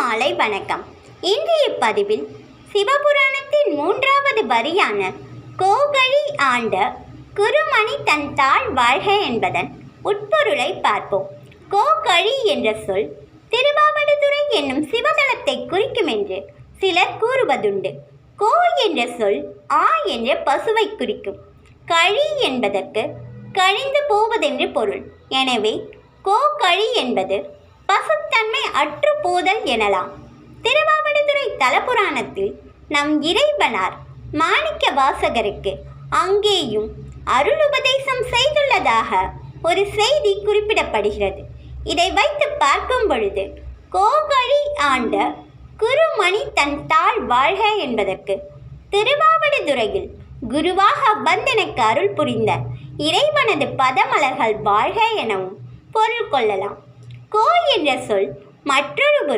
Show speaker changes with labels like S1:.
S1: மாலை வணக்கம். இன்றைய பதிவில் சிவபுராணத்தின் மூன்றாவது வரியான கோகழி ஆண்ட குருமணி தன் தாழ் வாழ்க என்பதன் உட்பொருளை பார்ப்போம். கோகழி என்ற சொல் திருவாவடுதுறை என்னும் சிவதலத்தை குறிக்கும் என்று சிலர் கூறுவதுண்டு. கோ என்ற சொல் ஆ என்ற பசுவை குறிக்கும். கழி என்பதற்கு கழிந்து போவதென்று பொருள். எனவே கோகழி என்பது பசுத்தன்மை அற்று போதல் எனலாம். திருவாவடுதுறை தலபுராணத்தில் நம் இறைவனார் மாணிக்க வாசகருக்கு அங்கேயும் அருளுபதேசம் செய்துள்ளதாக ஒரு செய்தி குறிப்பிடப்படுகிறது. இதை வைத்து பார்க்கும் பொழுது கோகழி ஆண்ட குருமணி தன் தாழ் வாழ்க என்பதற்கு திருவாவடுதுறையில் குருவாக வந்தெனக்கு அருள் புரிந்த இறைவனது பதமலர்கள் வாழ்க எனவும் பொருள் கொள்ளலாம். கோ என்ற சொல் மற்றொரு புறம்.